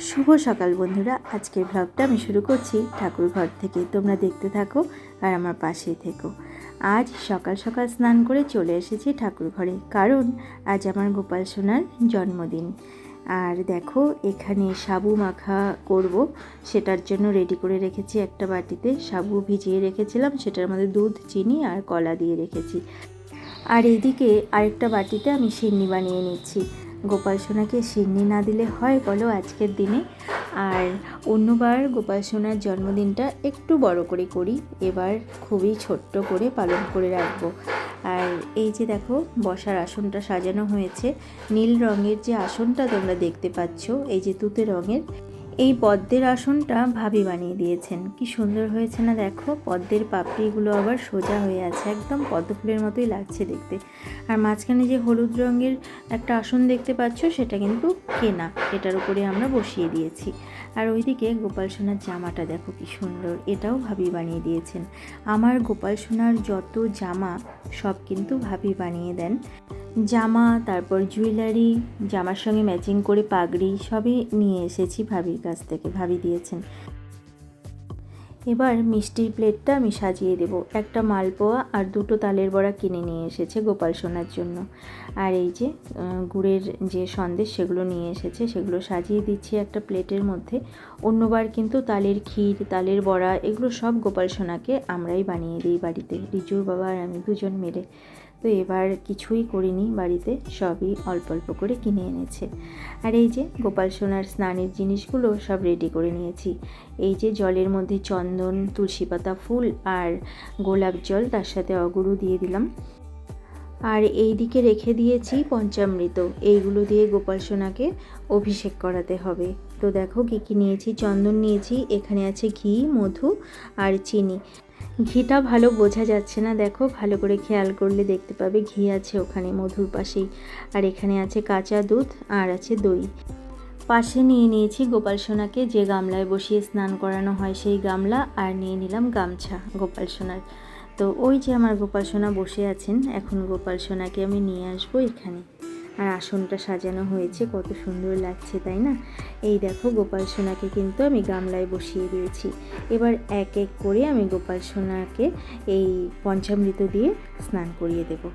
শুভ সকাল বন্ধুরা। আজকের ভ্লগটা আমি শুরু করছি ঠাকুর ঘর থেকে। তোমরা দেখতে থাকো আর আমার পাশেই থেকো। আজ সকাল সকাল স্নান করে চলে এসেছি ঠাকুর ঘরে। কারণ আজ আমার গোপাল সোনার জন্মদিন। আর দেখো, এখানে সাবু মাখা করব। সেটার জন্য রেডি করে রেখেছি একটা বাটিতে। সাবু ভিজিয়ে রেখেছিলাম, সেটার মধ্যে দুধ, চিনি আর কলা দিয়ে রেখেছি। আর এইদিকে আরেকটা বাটিতে আমি সিন্নি বানিয়ে নিচ্ছি। গোপাল সোনাকে সিন্নি না দিলে হয় বলো আজকের দিনে। আর অন্যবার গোপাল সোনার জন্মদিনটা একটু বড় করে করি, এবার খুবই ছোট্ট করে পালন করে রাখব। আর এই যে দেখো, বসার আসনটা সাজানো হয়েছে। নীল রঙের যে আসনটা তোমরা দেখতে পাচ্ছ, এই যে তুতে রঙের এই পদ্মের আসনটা ভাবি বানিয়ে দিয়েছেন। কি সুন্দর হয়েছে না দেখো? পদ্মের পাপড়িগুলো আবার সোজা হয়ে আছে। একদম পদ্ম ফুলের মতোই লাগছে দেখতে। আর মাঝখানে যে হলুদ রঙের একটা আসন দেখতে পাচ্ছ, সেটা কিন্তু কেনা এটার উপরে আমরা বসিয়ে দিয়েছি। আর ওইদিকে গোপাল সোনার জামাটা দেখো কি সুন্দর, এটাও ভাবি বানিয়ে দিয়েছেন। আমার গোপাল সোনার যত জামা, সব কিন্তু ভাবি বানিয়ে দেন। জামা, তারপর জুয়েলারি, জামার সঙ্গে ম্যাচিং করে পাগড়ি, সবই নিয়ে এসেছি ভাবির কাছ থেকে, ভাবি দিয়েছেন। এবার মিষ্টির প্লেটটা আমি সাজিয়ে দেব। একটা মালপোয়া আর দুটো তালের বড়া কিনে নিয়ে এসেছে গোপাল সোনার জন্য। আর এই যে গুড়ের যে সন্দেশ সেগুলো নিয়ে এসেছে, সেগুলো সাজিয়ে দিচ্ছি একটা প্লেটের মধ্যে। অন্যবার কিন্তু তালের ক্ষীর, তালের বড়া, এগুলো সব গোপাল সোনাকে আমরাই বানিয়ে দিই বাড়িতে, রিজুর বাবা আর আমি দুজন মিলে। তো এবার কিছুই করিনি বাড়িতে, সবই অল্প অল্প করে কিনে এনেছে। আর এই যে গোপাল সোনার স্নানের জিনিসগুলো সব রেডি করে নিয়েছি। এই যে জলের মধ্যে চন্দন, তুলসী পাতা ফুল আর গোলাপ জল তার সাথে অগুরু দিয়ে দিলাম। আর এই দিকে রেখে দিয়েছি পঞ্চামৃত। এইগুলো দিয়ে গোপাল সোনাকে অভিষেক করাতে হবে। তো দেখো কী কী নিয়েছি, চন্দন নিয়েছি, এখানে আছে ঘি, মধু আর চিনি। ঘিটা ভালো বোঝা যাচ্ছে না, দেখো, ভালো করে খেয়াল করলে দেখতে পাবে, ঘি আছে ওখানে মধুর পাশেই। আর এখানে আছে কাঁচা দুধ আর আছে দই। পাশে নিয়ে নিয়েছি গোপাল সোনাকে, যে গামলায় বসিয়ে স্নান করানো হয় সেই গামলা, আর নিয়ে নিলাম গামছা গোপাল সোনার। তো ওই যে আমার গোপাল সোনা বসে আছেন, এখন গোপাল সোনাকে আমি নিয়ে আসব এখানে। আর আসনটা সাজানো হয়েছে, কত সুন্দর লাগছে, তাই না? এই দেখো, গোপাল সোনাকে কিন্তু আমি গামলায় বসিয়ে দিয়েছি। এবার এক এক করে আমি গোপাল সোনাকে এই পঞ্চামৃত দিয়ে স্নান করিয়ে দেবো।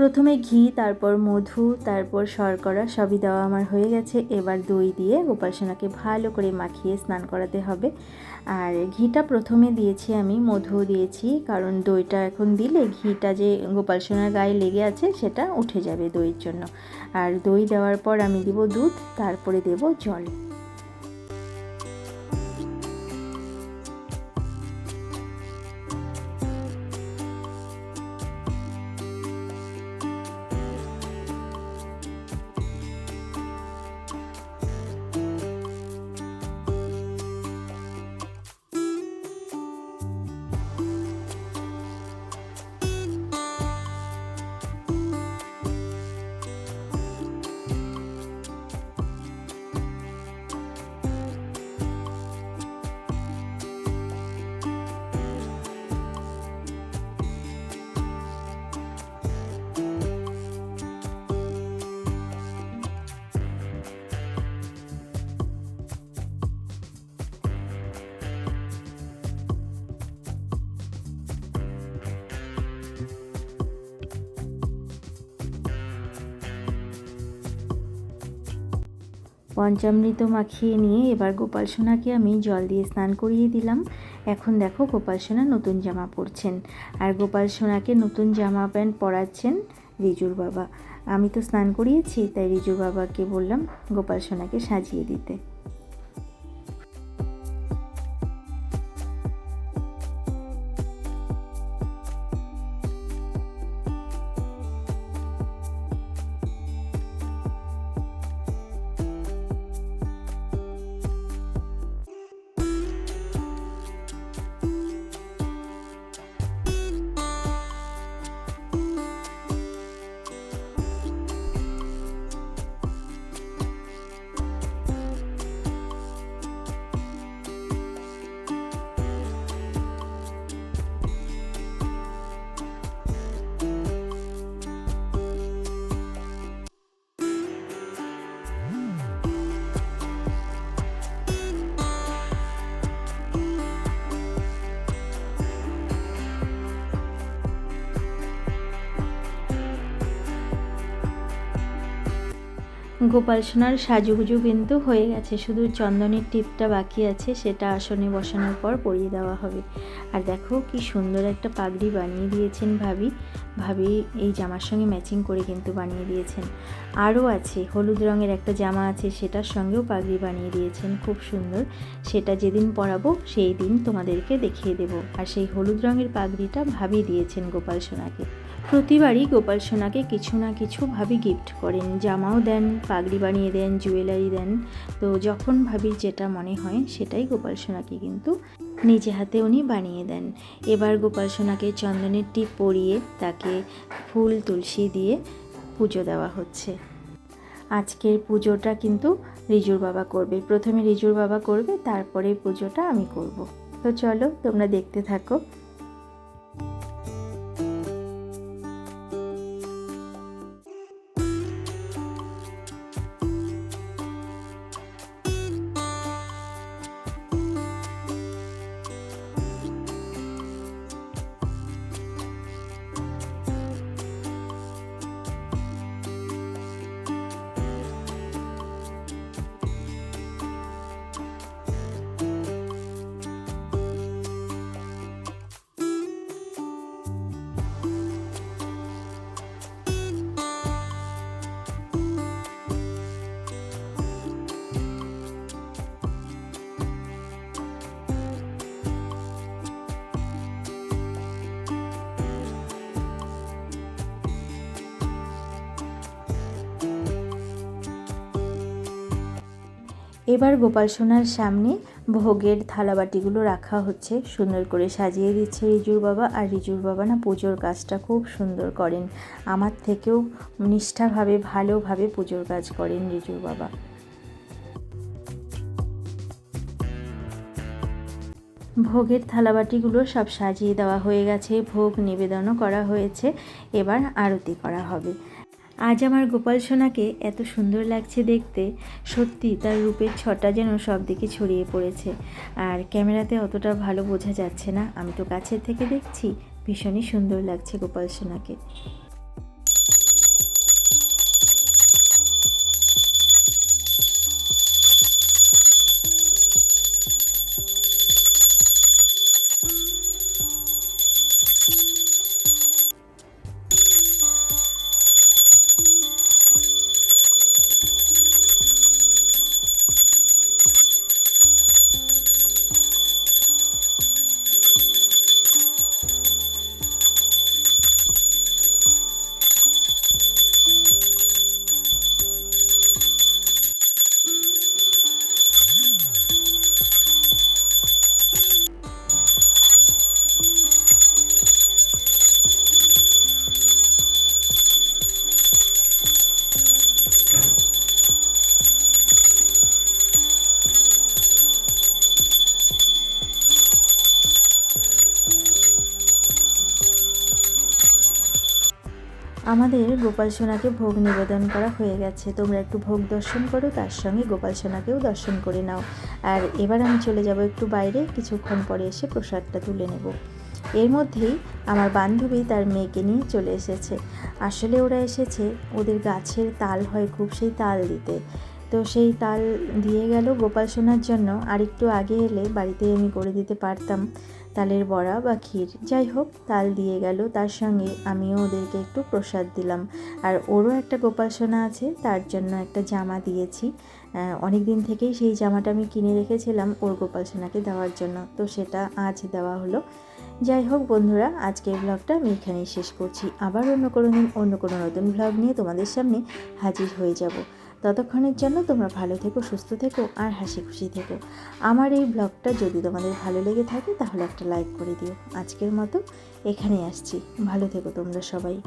প্রথমে ঘি, তারপর মধু, তারপর শর্করা সবই দেওয়া আমার হয়ে গেছে। এবার দই দিয়ে গোপাল সোনাকে ভালো করে মাখিয়ে স্নান করাতে হবে। আর ঘিটা প্রথমে দিয়েছি আমি, মধুও দিয়েছি, কারণ দইটা এখন দিলে ঘিটা যে গোপাল সোনার গায়ে লেগে আছে সেটা উঠে যাবে দইয়ের জন্য। আর দই দেওয়ার পর আমি দিব দুধ, তারপরে দেব জল। পঞ্চামৃত মাখিয়ে নিয়ে এবার গোপাল সোনাকে আমি জল দিয়ে স্নান করিয়ে দিলাম। এখন দেখো গোপাল সোনা নতুন জামা পরছেন। আর গোপাল সোনাকে নতুন জামা প্যান্ট পরাচ্ছেন রিজুর বাবা। আমি তো স্নান করিয়েছি, তাই রিজুর বাবাকে বললাম গোপাল সোনাকে সাজিয়ে দিতে। গোপাল সোনার সাজুগুজু কিন্তু হয়ে গেছে। শুধু চন্দনের টিপটা বাকি আছে, সেটা আসনে বসানোর পর পরিয়ে দেওয়া হবে। আর দেখো কি সুন্দর একটা পাগড়ি বানিয়ে দিয়েছেন ভাবি। ভাবি এই জামার সঙ্গে ম্যাচিং করে কিন্তু বানিয়ে দিয়েছেন। আরও আছে, হলুদ রঙের একটা জামা আছে, সেটার সঙ্গেও পাগড়ি বানিয়ে দিয়েছেন, খুব সুন্দর। সেটা যেদিন পরাবো, সেই দিন তোমাদেরকে দেখিয়ে দেব। আর সেই হলুদ রঙের পাগড়িটা ভাবি দিয়েছেন গোপাল সোনাকে। প্রতিবারই গোপাল সোনাকে কিছু না কিছু ভাবি গিফট করেন, জামাও দেন, পাগড়ি বানিয়ে দেন জুয়েলারি দেন। তো যখন ভাবির যেটা মনে হয় সেটাই গোপাল সোনাকে কিন্তু নিজে হাতে উনি বানিয়ে দেন। এবার গোপাল সোনাকে চন্দনের টিপ পরিয়ে তাকে ফুল, তুলসী দিয়ে পুজো দেওয়া হচ্ছে। আজকের পুজোটা কিন্তু রিজুর বাবা করবে। প্রথমে রিজুর বাবা করবে, তারপরে পুজোটা আমি করব। তো চলো তোমরা দেখতে থাকো। এবার গোপাল সোনার সামনে ভোগের থালাবাটিগুলো রাখা হচ্ছে। সুন্দর করে সাজিয়ে দিচ্ছে রিজুর বাবা। আর রিজুর বাবা না পুজোর কাজটা খুব সুন্দর করেন। আমার থেকেও নিষ্ঠাভাবে, ভালোভাবে পুজোর কাজ করেন রিজুর বাবা। ভোগের থালাবাটিগুলো সব সাজিয়ে দেওয়া হয়ে গেছে। ভোগ নিবেদনও করা হয়েছে। এবার আরতি করা হবে। আজ আমার গোপাল সোনাকে এত সুন্দর লাগছে দেখতে। সত্যি তার রূপের ছটা যেন সব দিকে ছড়িয়ে পড়েছে। আর ক্যামেরাতে অতটা ভালো বোঝা যাচ্ছে না। আমি তো কাছের থেকে দেখছি। ভীষণই সুন্দর লাগছে গোপাল সোনাকে। আমাদের গোপাল সোনাকে ভোগ নিবেদন করা হয়ে গেছে। তোমরা একটু ভোগ দর্শন করো, তার সঙ্গে গোপাল সোনাকেও দর্শন করে নাও। আর এবার আমি চলে যাব একটু বাইরে, কিছুক্ষণ পরে এসে প্রসাদটা তুলে নেব। এর মধ্যেই আমার বান্ধবী তার মেয়েকে নিয়ে চলে এসেছে। আসলে ওরা এসেছে, ওদের গাছের তাল হয় খুব সেই তাল দিতে। তো সেই তাল দিয়ে গেল গোপাল সোনার জন্য। আর একটু আগে এলে বাড়িতে আমি করে দিতে পারতাম। তালের বড়া বা ক্ষীর। যাই হোক, তাল দিয়ে গেল, তার সঙ্গে আমিও ওদেরকে একটু প্রসাদ দিলাম। আর ওরও একটা গোপাল সোনা আছে, তার জন্য একটা জামা দিয়েছি। অনেক দিন থেকেই সেই জামাটা আমি কিনে রেখেছিলাম ওর গোপাল সোনাকে দেওয়ার জন্য। তো সেটা আজ দেওয়া হলো। যাই হোক বন্ধুরা, আজকের ব্লগটা আমি এখানেই শেষ করছি। আবার অন্য কোনো দিন, অন্য কোনো নতুন ব্লগ নিয়ে তোমাদের সামনে হাজির হয়ে যাব। ততক্ষণের জন্য তোমরা ভালো থেকো, সুস্থ থেকো আর হাসি খুশি থেকো। আমার এই ব্লগটা যদি তোমাদের ভালো লেগে থাকে তাহলে একটা লাইক করে দিও। আজকের মতো এখানেই আসছি। ভালো থেকো তোমরা সবাই।